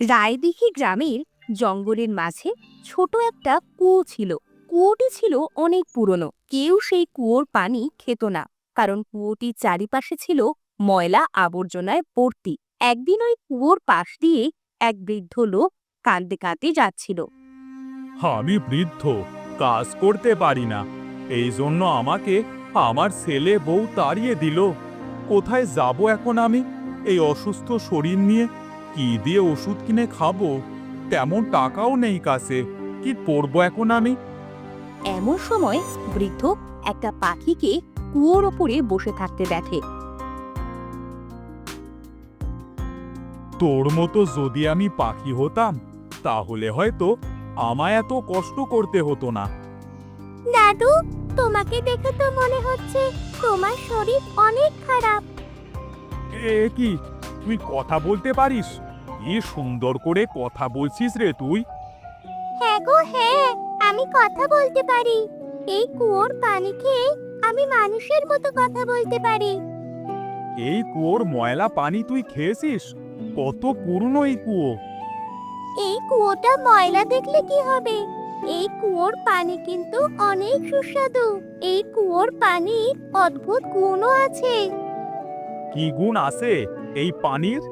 রায়দিঘি গ্রামের জঙ্গলের মাঝে ছোট একটা কুয়ো ছিল। কুয়োটি ছিল অনেক পুরনো। কেউ সেই কুয়োর পানি খেত না, কারণ কুয়োটির চারিপাশে ছিল ময়লা আবর্জনায় ভর্তি। একদিন ওই কুয়োর পাশ দিয়ে এক বৃদ্ধ লোক কাঁদতে কাঁদতে যাচ্ছিল। আমি বৃদ্ধ, কাজ করতে পারি না। এই জন্য আমাকে আমার ছেলে বউ তাড়িয়ে দিল। কোথায় যাব এখন আমি? এই অসুস্থ শরীর নিয়ে কি দিয়ে ওষুধ কিনে খাব? তেমন টাকাও নেই কাছে। কি পরবো এখন আমি? এমন সময় বৃদ্ধ একটা পাখিকে কুয়োর ওপরে বসে থাকতে দেখে। তোর মতো যদি আমি পাখি হতাম তাহলে হয়তো আমায় এত কষ্ট করতে হতো না। দাদু তোমাকে দেখে তো মনে হচ্ছে তোমার শরীর অনেক খারাপ। এ কি? তুই কথা বলতে পারিস? কি সুন্দর করে কথা বলছিস রে তুই। হ্যাঁ গো হ্যাঁ আমি কথা বলতে পারি। এই কুয়োর পানি খেয়ে আমি মানুষের মতো কথা বলতে পারি। এই কুয়োর ময়লা পানি তুই খেয়েছিস? কত পুরনো এই কুয়ো। এই কুয়োটা ময়লা দেখলে কি হবে? এই কুয়োর পানি কিন্তু অনেক সুস্বাদু। এই কুয়োর পানির অদ্ভুত গুণও আছে। কি গুণ আছে এই পানির?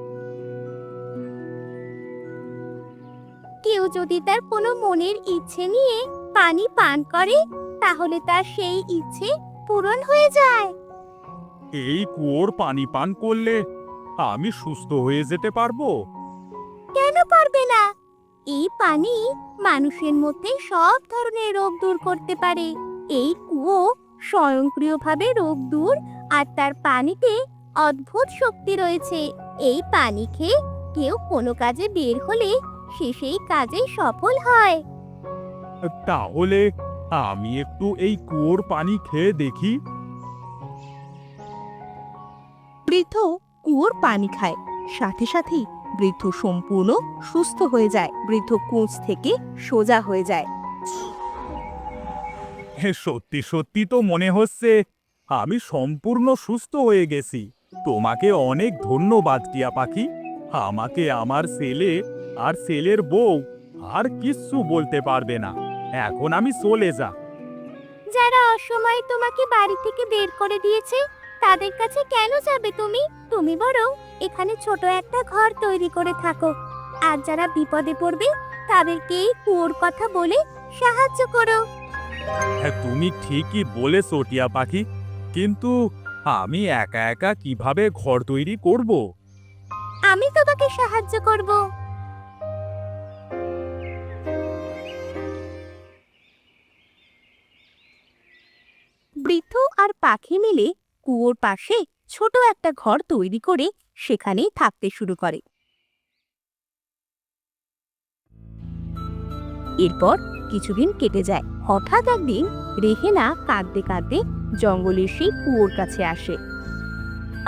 কেউ যদি তার কোনো মনের ইচ্ছে নিয়ে পানি পান করে তাহলে তার সেই ইচ্ছে পূরণ হয়ে যায়। এই কুয়োর পানি পান করলে আমি সুস্থ হয়ে যেতে পারব? কেন পারবে না? এই পানি মানুষের মধ্যে সব ধরনের রোগ দূর করতে পারে। এই কুয়ো স্বয়ংক্রিয়ভাবে রোগ দূর আর তার পানিতে অদ্ভুত শক্তি রয়েছে। এই পানি খেয়ে কেউ কোনো কাজে বের হলে সে সেই কাজে সফল হয়। তাহলে আমি একটু এই কুয়োর পানি খেয়ে দেখি। বৃদ্ধ কুয়োর পানি খায়। সাথে সাথেই বৃদ্ধ সম্পূর্ণ সুস্থ হয়ে যায়। বৃদ্ধ কুঁচ থেকে সোজা হয়ে যায়। সত্যি সত্যি তো মনে হচ্ছে আমি সম্পূর্ণ সুস্থ হয়ে গেছি। তোমাকে অনেক ধন্যবাদ টিয়া পাখি। আমাকে আমার ছেলে আর ছেলের বউ আর কিচ্ছু বলতে পারবে না। এখন আমি চলে যা। যারা অসময়ে তোমাকে বাড়ি থেকে বের করে দিয়েছে তাদের কাছে কেন যাবে তুমি? তুমি বরং এখানে ছোট একটা ঘর তৈরি করে থাকো। আর যারা বিপদে পড়বে তাদেরকে এই কুয়োর কথা বলে সাহায্য করো। হ্যাঁ তুমি ঠিকই বলেছ টিয়া পাখি। কিন্তু আমি একা একা কীভাবে ঘর তৈরি করব? আমি তোমাকে সাহায্য করব। বৃদ্ধ আর পাখি মিলে কুয়োর পাশে ছোট একটা ঘর তৈরি করে সেখানেই থাকতে শুরু করে। এরপর কিছুদিন কেটে যায়। হঠাৎ একদিন রেহেনা কাঁদতে কাঁদতে জঙ্গলের সেই কুয়োর কাছে আসে।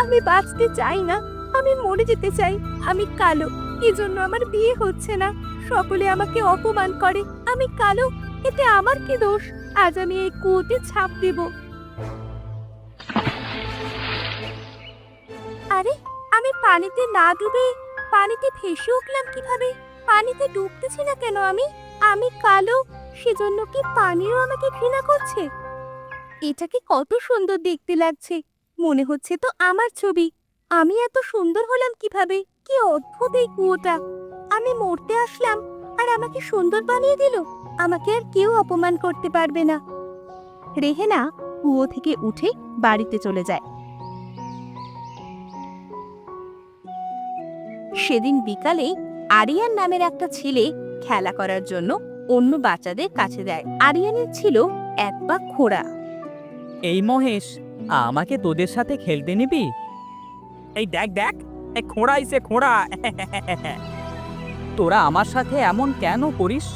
আমি বাঁচতে চাই না, আমি মরে যেতে চাই, আমি কালো, এজন্য আমার বিয়ে হচ্ছে না। সকলে আমাকে অপমান করে, আমি কালো, এতে আমার কি দোষ? আজ আমি এই কুয়োতে ছাপ দেব। আরে, আমি পানিতে না ডুবে পানিতে ভেসে উঠলাম কীভাবে? পানিতে ডুবতেছি না কেন আমি? আমি কালো, সেজন্য কি পানিও আমাকে ঘৃণা করছে? এটাকে কত সুন্দর দেখতে লাগছে। মনে হচ্ছে তো আমার ছবি। আমি এত সুন্দর হলাম কীভাবে? কি অদ্ভুত এই কুয়োটা। আমি মরতে আসলাম, আর আমাকে সুন্দর বানিয়ে দিল। আমাকে আর কেউ অপমান করতে পারবে না। রেহেনা কুয়ো থেকে উঠে বাড়িতে চলে যায়। সেদিন বিকালে আরিয়ান নামের একটা ছেলে খেলা করার জন্য অন্য বাচ্চাদের কাছে দেয়। আরিয়ানের ছিল এক পা খোড়া। এই মহেশ, আমাকে তোদের সাথে খেলতে নিবি? এই দেখ দেখ, এই খোঁড়া ইসে খোঁড়া। তোরা আমার সাথে এমন কেন করিস?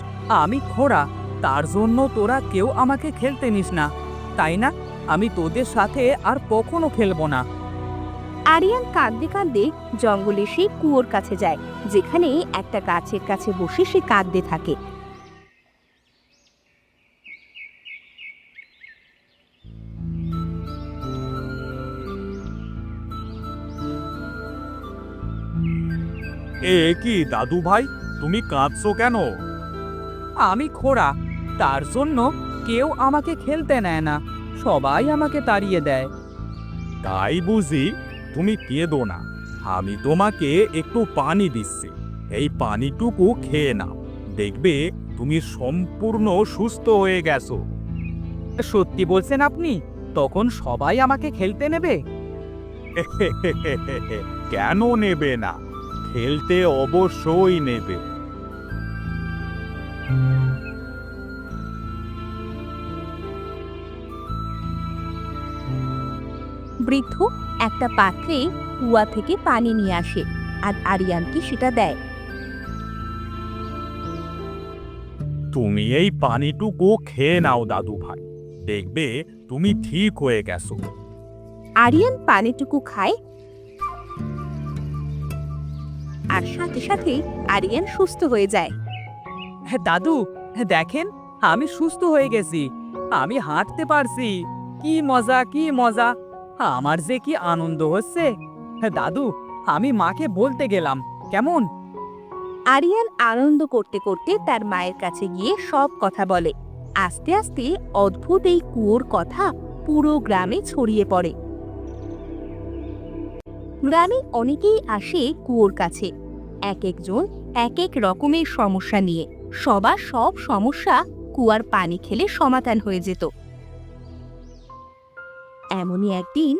আমি খোঁড়া, তার জন্য তোরা কেউ আমাকে খেলতে নিস না। তাই না? আমি তোদের সাথে আর কখনো খেলব না। আরিয়ান কাঁদতে কাঁদতে জঙ্গলে সেই কুয়োর কাছে যায় যেখানে একটা গাছের কাছে বসে সে কাঁদতে থাকে। এ কি দাদু ভাই তুমি কাঁদছো কেন? আমি খোড়া তার জন্য কেউ আমাকে খেলতে নেয় না সবাই আমাকে তাড়িয়ে দেয়। তাই বুঝি তুমি কেঁদো না। আমি তোমাকে একটু পানি দিচ্ছি। এই পানিটুকু খেয়ে নাও। দেখবে তুমি সম্পূর্ণ সুস্থ হয়ে গেছো। সত্যি বলছেন আপনি? তখন সবাই আমাকে খেলতে নেবে? কেন নেবে না? খেলতে অবশ্যই নেবে। বৃদ্ধ একটা পাত্রে কুয়া থেকে পানি নিয়ে আসে আর আরিয়ানকে সেটা দেয়। তুমি এই পানিটুকু খেয়ে নাও দাদু ভাই দেখবে তুমি ঠিক হয়ে গেছো। আরিয়ান পানিটুকু খায় আর সাথে সাথে আরিয়ান সুস্থ হয়ে যায়। হ্যাঁ দাদু হ্যাঁ দেখেন আমি সুস্থ হয়ে গেছি। আমি হাঁটতে পারছি। কি মজা কি মজা। আমার যে কি আনন্দ হচ্ছে। হ্যাঁ দাদু, আমি মাকে বলতে গেলাম। কেমন? আরিয়ান আনন্দ করতে করতে তার মায়ের কাছে গিয়ে সব কথা বলে। আস্তে আস্তে অদ্ভুত এই কুয়োর কথা পুরো গ্রামে ছড়িয়ে পড়ে। গ্রামে অনেকেই আসে কুয়োর কাছে। এক একজন এক এক রকমের সমস্যা নিয়ে। সবার সব সমস্যা কুয়ার পানি খেলে সমাধান হয়ে যেত। এমনই একদিন।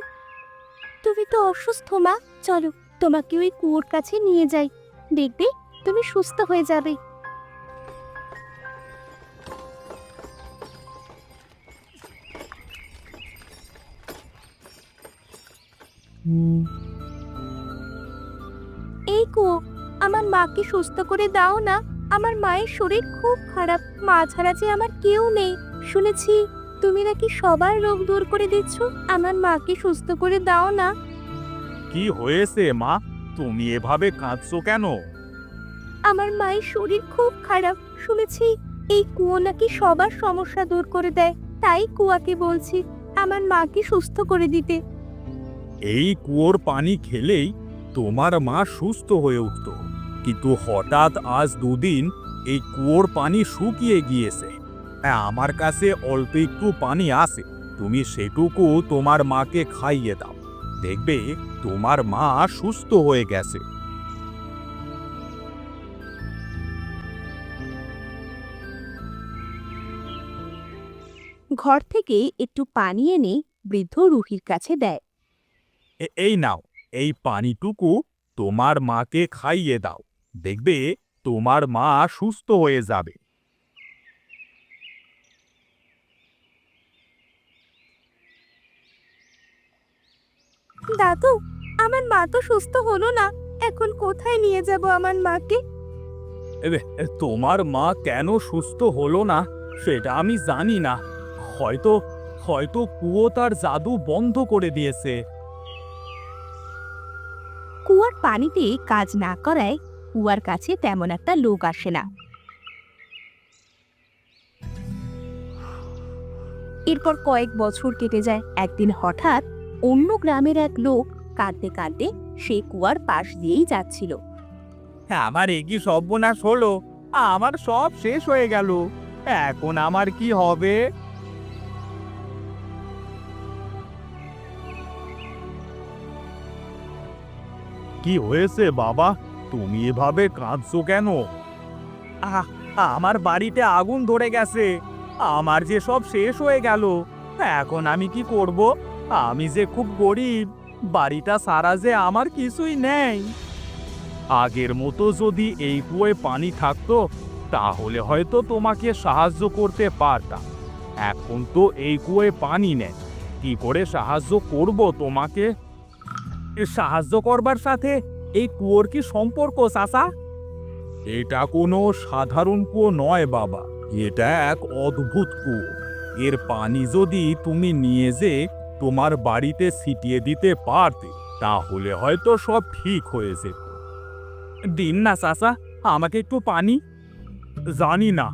তুমি তো অসুস্থ, মা। চলো, তোমাকে ওই কুয়োর কাছে নিয়ে যাই। দেখবে, তুমি সুস্থ হয়ে যাবে। এই কুয়ো, আমার মাকে সুস্থ করে দাও না। আমার মায়ের শরীর খুব খারাপ। মা ছাড়া যে আমার কেউ নেই। শুনেছি তুমি নাকি সবার রোগ দূর করে দিচ্ছ? আমার মাকে সুস্থ করে দাও না। কি হয়েছে মা? তুমি এভাবে কাঁদছো কেন? আমার মায়ের শরীর খুব খারাপ। শুনেছি এই কুয়ো নাকি সবার সমস্যা দূর করে দেয়। তাই কুয়াকে বলছি আমার মাকে সুস্থ করে দিতে। এই কুয়োর পানি খেলেই তোমার মা সুস্থ হয়ে উঠত। কিন্তু হঠাৎ আজ দুদিন এই কুয়োর পানি শুকিয়ে গিয়েছে। হ্যাঁ, আমার কাছে অল্প একটু পানি আছে। তুমি সেটুকু তোমার মাকে খাইয়ে দাও। দেখবে তোমার মা সুস্থ হয়ে গেছে। ঘর থেকে একটু পানি এনে বৃদ্ধ রুহির কাছে দেয়। এই নাও এই পানিটুকু তোমার মাকে খাইয়ে দাও। দেখবে তোমার মা সুস্থ হয়ে যাবে। দাদু আমার মা তো সুস্থ হলো না। এখন কোথায় নিয়ে যাব আমার মাকে? তোমার মা কেন সুস্থ হলো না সেটা আমি জানি না। হয়তো হয়তো কুয়ো তার জাদু বন্ধ করে দিয়েছে। কুয়ার পানিতে কাজ না করায় কুয়ার কাছে তেমন একটা লোক আসে না। এরপর কয়েক বছর কেটে যায়। একদিন হঠাৎ অন্য গ্রামের এক লোক কাঁদতে কাঁদতে সে কুয়ার পাশ দিয়েই যাচ্ছিল। আমার একই সর্বনাশ হলো? আমার সব শেষ হয়ে গেল। এখন আমার কি হবে? কি হয়েছে বাবা? তুমি এভাবে কাঁদছো কেন? আহ আমার বাড়িতে আগুন ধরে গেছে। আমার যে সব শেষ হয়ে গেল। এখন আমি কি করব? আমি যে খুব গরিব, বাড়িটা সারা যে আমার কিছুই নেই। আগের মতো যদি এই কুয়োয় পানি থাকতো, তাহলে হয়তো তোমাকে সাহায্য করতে পারতাম। এখন তো এই কুয়োয় পানি নেই। কি করে সাহায্য করব তোমাকে? সাহায্য করবার সাথে এই কুয়োর কি সম্পর্ক, চাচা? এটা কোনো সাধারণ কুয়ো নয়, বাবা। এটা এক অদ্ভুত কুয়ো। এর পানি যদি তুমি নিয়ে যে তোমার বাড়িতে ছিটিয়ে দিতে পারতে, তাহলে হয়তো সব ঠিক হয়েছে দিন না, চাচা, আমাকে একটু পানি? জানি না,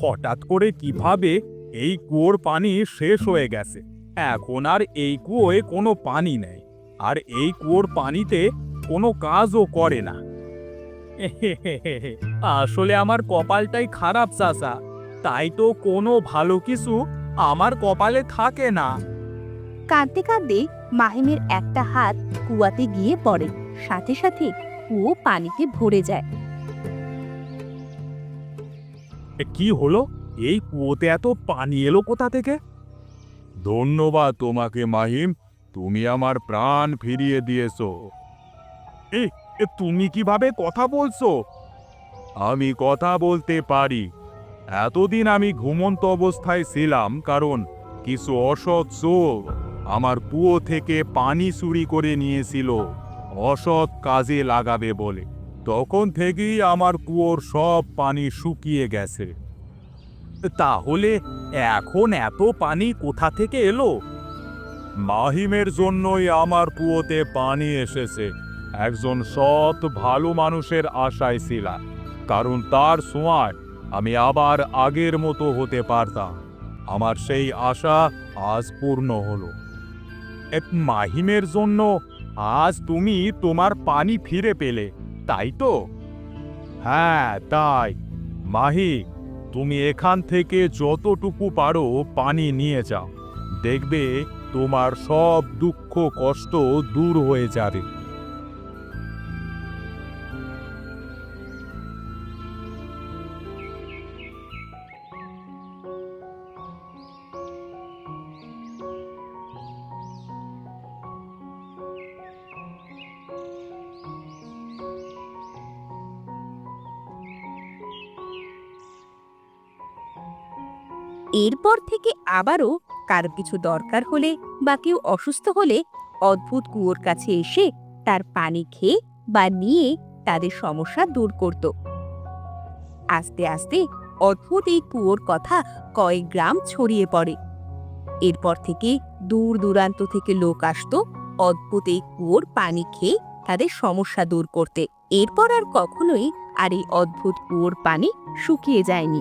হঠাৎ করে কীভাবে এই কুয়োর পানি শেষ হয়ে গেছে। এখন আর এই কুয়োয় কোনো পানি নেই, আর এই কুয়োর পানিতে কোনো কাজও করে না। আসলে আমার কপালটাই খারাপ, চাচা। তাই তো কোনো ভালো কিছু আমার কপালে থাকে না। কাঁদতে কাঁদতে মাহিমের একটা হাত কুয়াতে গিয়ে পড়ে। সাথে সাথে কুয়ো পানিতে ভরে যায়। এ, কি হলো? এই কুয়োতে এত পানি এলো কোথা থেকে? ধন্যবাদ তোমাকে মাহিম। তুমি আমার প্রাণ ফিরিয়ে দিয়েছ। এ এ, তুমি কীভাবে কথা বলছো? আমি কথা বলতে পারি। এতদিন আমি ঘুমন্ত অবস্থায় ছিলাম কারণ কিছু অসৎ চোর আমার কুয়ো থেকে পানি চুরি করে নিয়েছিল, অসৎ কাজে লাগাবে বলে। তখন থেকেই আমার কুয়োর সব পানি শুকিয়ে গেছে। তাহলে এখন এত পানি কোথা থেকে এলো? মাহিমের জন্যই আমার কুয়োতে পানি এসেছে। একজন সৎ, ভালো মানুষের আশায় ছিলাম, কারণ তার ছোঁয়ায় আমি আবার আগের মতো হতে পারতাম। আমার সেই আশা আজ পূর্ণ হলো। মাহিমের জন্য আজ তুমি তোমার পানি ফিরে পেলে, তাই তো? হ্যাঁ তাই। মাহি, তুমি এখান থেকে যতটুকু পারো পানি নিয়ে যাও। দেখবে তোমার সব দুঃখ কষ্ট দূর হয়ে যাবে। এরপর থেকে আবারও কারও কিছু দরকার হলে বা কেউ অসুস্থ হলে অদ্ভুত কুয়োর কাছে এসে তার পানি খেয়ে বা নিয়ে তাদের সমস্যা দূর করত। আস্তে আস্তে অদ্ভুত এই কুয়োর কথা কয়েক গ্রাম ছড়িয়ে পড়ে। এরপর থেকে দূর দূরান্ত থেকে লোক আসতো অদ্ভুত এই কুয়োর পানি খেয়ে তাদের সমস্যা দূর করতে। এরপর আর কখনোই আর এই অদ্ভুত কুয়োর পানি শুকিয়ে যায়নি।